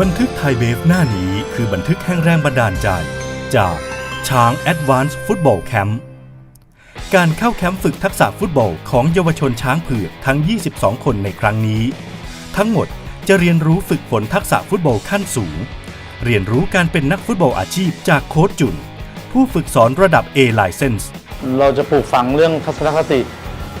บันทึกไทยเบฟหน้านี้คือบันทึกแห่งแรงบันดาลใจ จากช้าง Advanced Football Camp การเข้าแคมป์ฝึกทักษะฟุตบอลของเยาวชนช้างเผือกทั้ง 22 คนในครั้งนี้ ทั้งหมดจะเรียนรู้ฝึกฝนทักษะฟุตบอลขั้นสูง เรียนรู้การเป็นนักฟุตบอลอาชีพจากโค้ชจุน ผู้ฝึกสอนระดับ A License เราจะปลูกฝังเรื่องทัศนคติ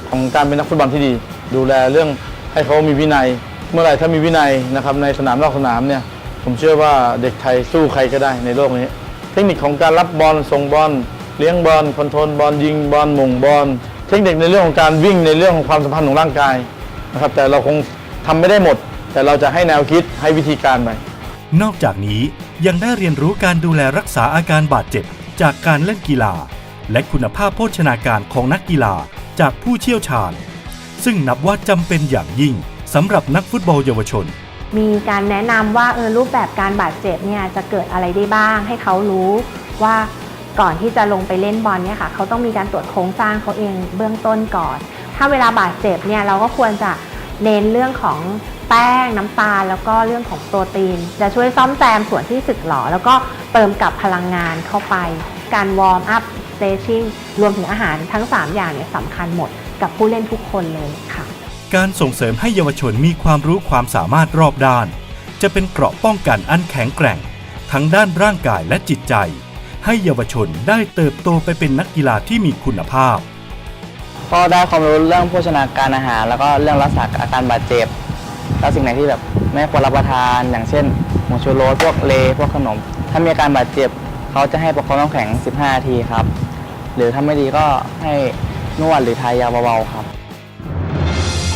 ของการเป็นนักฟุตบอลที่ดี ดูแลเรื่องให้เขามีวินัย เมื่อไหร่ถ้ามีวินัยนะครับในสนามนอกสนามเนี่ยผมเชื่อว่าเด็กไทยสู้ใครก็ได้ในโลกนี้ เทคนิคของการรับบอลส่งบอลเลี้ยงบอลคอนโทรลบอลยิงบอลหม่งบอลเทคนิคในเรื่องของการวิ่งในเรื่องของความสัมพันธ์ของร่างกายนะครับแต่เราคงทำไม่ได้หมด แต่เราจะให้แนวคิดให้วิธีการไปนอกจากนี้ยังได้เรียนรู้การดูแลรักษาอาการบาดเจ็บ จากการเล่นกีฬา และคุณภาพโภชนาการของนักกีฬาจากผู้เชี่ยวชาญ ซึ่งนับว่าจำเป็นอย่างยิ่ง สำหรับนักฟุตบอลเยาวชน มีการแนะนำว่าเออรูปแบบการบาดเจ็บเนี่ยจะเกิดอะไรได้บ้าง ให้เขารู้ว่าก่อนที่จะลงไปเล่นบอลเนี่ยค่ะเขาต้องมีการตรวจโครงสร้างเขาเองเบื้องต้นก่อน ถ้าเวลาบาดเจ็บเนี่ยเราก็ควรจะเน้นเรื่องของแป้งน้ำตาลแล้วก็เรื่องของโปรตีน จะช่วยซ่อมแซมส่วนที่สึกหรอ แล้วก็เติมกับพลังงานเข้าไป การวอร์มอัพสเตชิ่งรวมถึงอาหารทั้ง 3 อย่างเนี่ยสำคัญหมดกับผู้เล่นทุกคนเลยค่ะ การส่งเสริมให้เยาวชนมีความรู้ความสามารถรอบด้าน จะเป็นเกราะป้องกันอันแข็งแกร่ง ทั้งด้านร่างกายและจิตใจ ให้เยาวชนได้เติบโตไปเป็นนักกีฬาที่มีคุณภาพ ก็ได้ความรู้เรื่องโภชนาการอาหาร แล้วก็เรื่องรักษาอาการบาดเจ็บ แล้วสิ่งไหนที่แบบไม่ควรรับประทานอย่างเช่นหมูชูโรสพวกเลพวกขนม ถ้ามีอาการบาดเจ็บเขาจะให้ประคองน้ำแข็ง 15 ทีครับ หรือถ้าไม่ดีก็ให้นวดหรือทายาเบาๆครับ